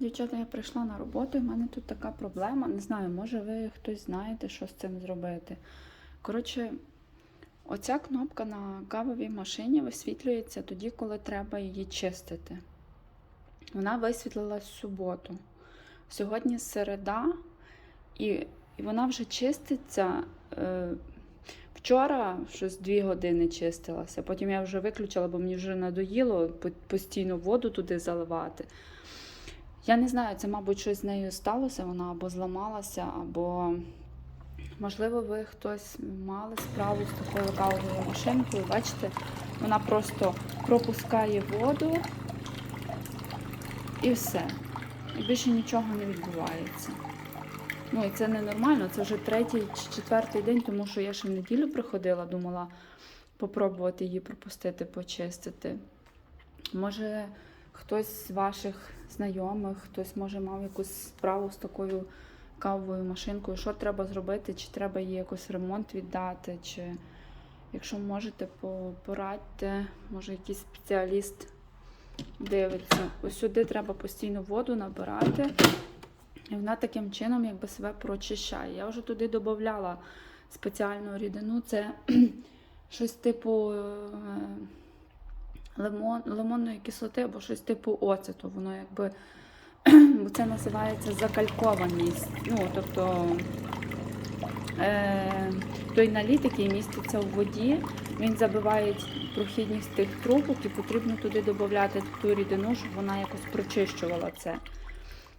Дівчата, я прийшла на роботу, і в мене тут така проблема. Не знаю, може ви хтось знаєте, що з цим зробити. Коротше, оця кнопка на кавовій машині висвітлюється тоді, коли треба її чистити. Вона висвітлилась в суботу. Сьогодні середа, і, і вона вже чиститься. Е, вчора щось дві години чистилася. Потім я вже виключила, бо мені вже надоїло постійно воду туди заливати. Я не знаю, це, мабуть, щось з нею сталося, вона або зламалася, або, можливо, ви хтось мали справу з такою кавовою машинкою. Бачите, вона просто пропускає воду і все. І більше нічого не відбувається. Ну і це ненормально, це вже третій чи четвертий день, тому що я ще в неділю приходила, думала попробувати її пропустити, почистити. Може, хтось з ваших знайомих, хтось може мав якусь справу з такою кавовою машинкою. Що треба зробити? Чи треба їй якось ремонт віддати? Чи якщо можете, по- порадьте, може якийсь спеціаліст дивиться. Ось сюди треба постійно воду набирати. І вона таким чином якби себе прочищає. Я вже туди додавала спеціальну рідину. Це щось типу е, лимон, лимонної кислоти або щось типу оцету. Воно якби бо це називається закалькованість. Ну, тобто е, той наліт, який міститься в воді, він забиває прохідність тих трубок і потрібно туди додати ту рідину, щоб вона якось прочищувала це.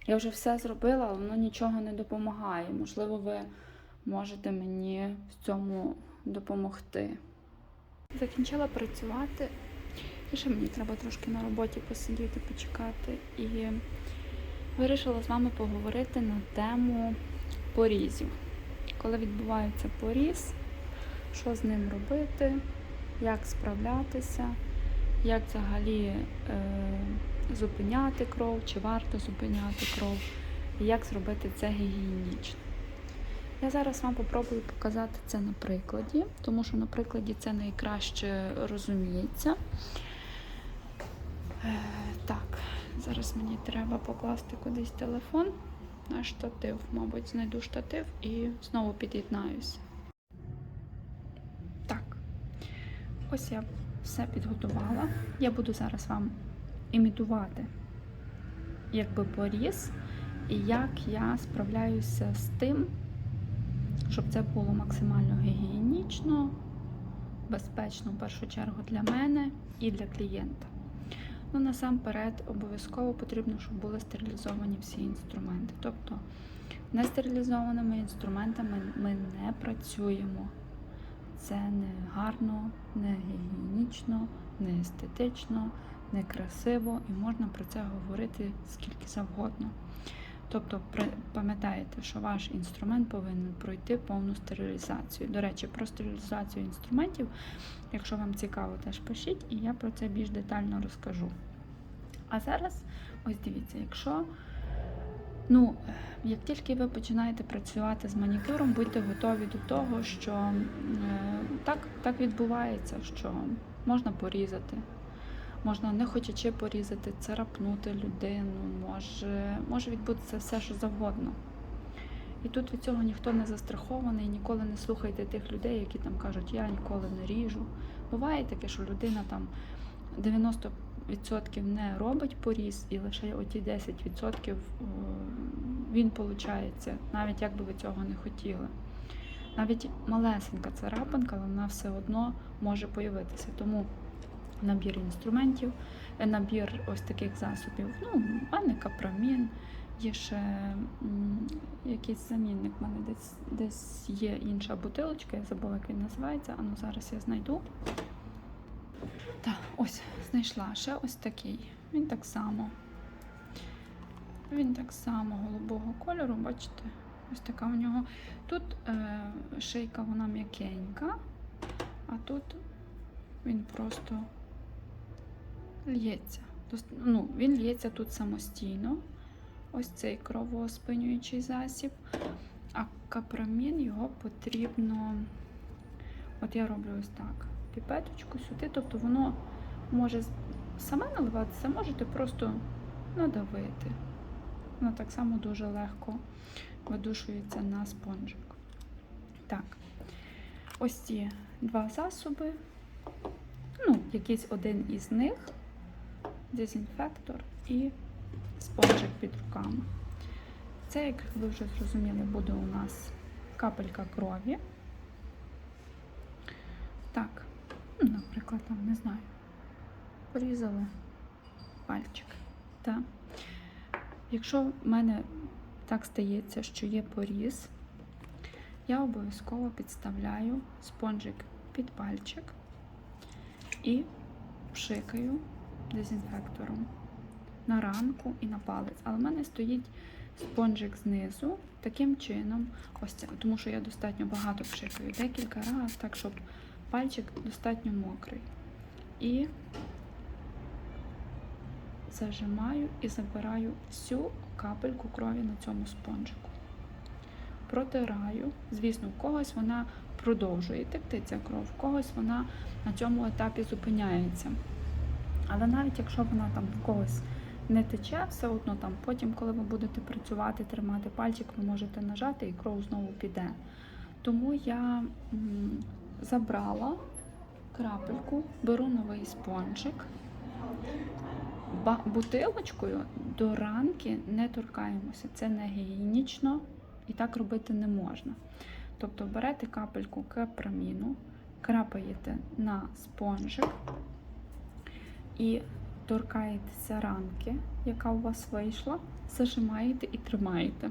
Я вже все зробила, але воно нічого не допомагає. Можливо, ви можете мені в цьому допомогти. Закінчила працювати. І ще мені треба трошки на роботі посидіти, почекати. І вирішила з вами поговорити на тему порізів. Коли відбувається поріз, що з ним робити, як справлятися, як взагалі е, зупиняти кров, чи варто зупиняти кров, і як зробити це гігієнічно. Я зараз вам попробую показати це на прикладі, тому що на прикладі це найкраще розуміється. Зараз мені треба покласти кудись телефон на штатив. Мабуть, знайду штатив і знову під'єднаюся. Так, ось я все підготувала. Я буду зараз вам імітувати якби поріз, і як я справляюся з тим, щоб це було максимально гігієнічно, безпечно в першу чергу для мене і для клієнта. Ну, насамперед, обов'язково потрібно, щоб були стерилізовані всі інструменти. Тобто нестерилізованими інструментами ми не працюємо. Це не гарно, не гігієнічно, не естетично, не красиво і можна про це говорити скільки завгодно. Тобто, пам'ятаєте, що ваш інструмент повинен пройти повну стерилізацію. До речі, про стерилізацію інструментів, якщо вам цікаво, теж пишіть, і я про це більш детально розкажу. А зараз, ось дивіться, якщо ну, як тільки ви починаєте працювати з манікюром, будьте готові до того, що е, так, так відбувається, що можна порізати. Можна не хочучи порізати, царапнути людину, може, може відбутися все, що завгодно. І тут від цього ніхто не застрахований, ніколи не слухайте тих людей, які там кажуть, я ніколи не ріжу. Буває таке, що людина там 90% не робить поріз, і лише оті 10% е, він получається, навіть як би ви цього не хотіли. Навіть малесенька царапинка, вона все одно може появитися. Тому набір інструментів, е, набір ось таких засобів. Ну, мене капрамін, є ще якийсь замінник, в мене десь, десь є інша бутилочка, я забула, як він називається, а ну зараз я знайду. Так, ось, знайшла ще ось такий. Він так само. Він так само голубого кольору, бачите? Ось така в нього. Тут е, шийка вона м'якенька, а тут він просто лється. Ну, він лється тут самостійно. Ось цей кровоспинюючий засіб. А капрамін його потрібно. От я роблю ось так. Піпеточку сюди, тобто воно може саме наливатися, можете просто надавити. Воно так само дуже легко видушується на спонжик. Так, ось ці два засоби. Ну, якийсь один із них, дезінфектор і спонжик під руками. Це, як ви вже зрозуміли, буде у нас капелька крові. Так, ну, наприклад, там, не знаю, порізали пальчик. Так. Якщо в мене так стається, що є поріз, я обов'язково підставляю спонжик під пальчик і пшикаю дезінфектором на ранку і на палець. Але в мене стоїть спонжик знизу таким чином, ось це, тому що я достатньо багато пшикаю, декілька разів, так, щоб пальчик достатньо мокрий. І зажимаю і забираю всю капельку крові на цьому спонжику. Протираю. Звісно, в когось вона продовжує текти ця кров, в когось вона на цьому етапі зупиняється. Але навіть якщо вона там в когось не тече, все одно там потім, коли ви будете працювати, тримати пальчик, ви можете нажати і кров знову піде. Тому я забрала крапельку, беру новий спонжик. Бутилочкою до ранки не торкаємося. Це не гігієнічно і так робити не можна. Тобто берете капельку капраміну, крапаєте на спонжик і торкаєтеся ранки, яка у вас вийшла, зажимаєте і тримаєте.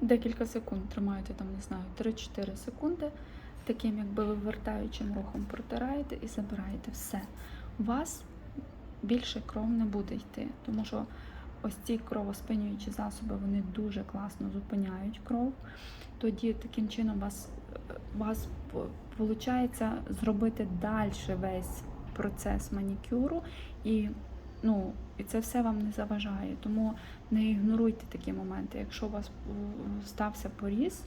Декілька секунд тримаєте, там, не знаю, 3-4 секунди. Таким, якби вивертаючим рухом протираєте і забираєте все. У вас більше кров не буде йти, тому що ось ці кровоспинюючі засоби вони дуже класно зупиняють кров. Тоді таким чином вас, вас виходить зробити далі весь процес манікюру, і, ну, і це все вам не заважає. Тому не ігноруйте такі моменти. Якщо у вас стався поріз,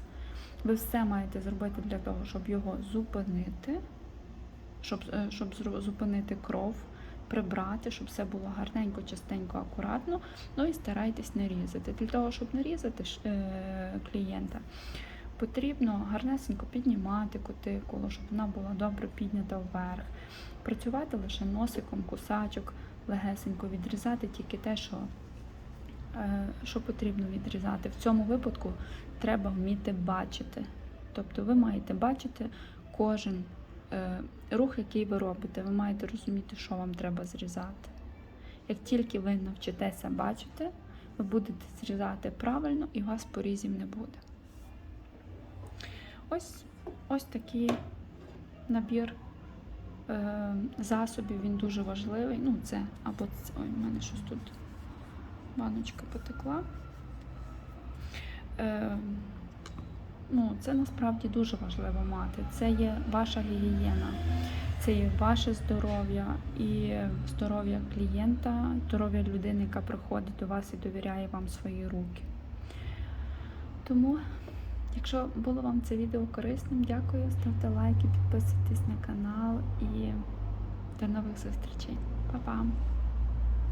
ви все маєте зробити для того, щоб його зупинити, щоб, е, щоб зупинити кров прибрати, щоб все було гарненько, чистенько, акуратно. Ну і старайтесь не різати. Для того, щоб не різати е, клієнта, потрібно гарнесенько піднімати кутикулу, щоб вона була добре піднята вверх. Працювати лише носиком, кусачок, легесенько відрізати тільки те, що, е, що потрібно відрізати. В цьому випадку треба вміти бачити. Тобто ви маєте бачити кожен е, рух, який ви робите, ви маєте розуміти, що вам треба зрізати. Як тільки ви навчитеся бачити, ви будете зрізати правильно і у вас порізів не буде. Ось, ось такий набір е, засобів, він дуже важливий. Ну, це або це, ой, в мене щось тут баночка потекла. Е, ну, це насправді дуже важливо мати. Це є ваша гігієна, це є ваше здоров'я і здоров'я клієнта, здоров'я людини, яка приходить до вас і довіряє вам свої руки. Тому, якщо було вам це відео корисним, дякую, ставте лайки, підписуйтесь на канал і до нових зустрічей. Па-па!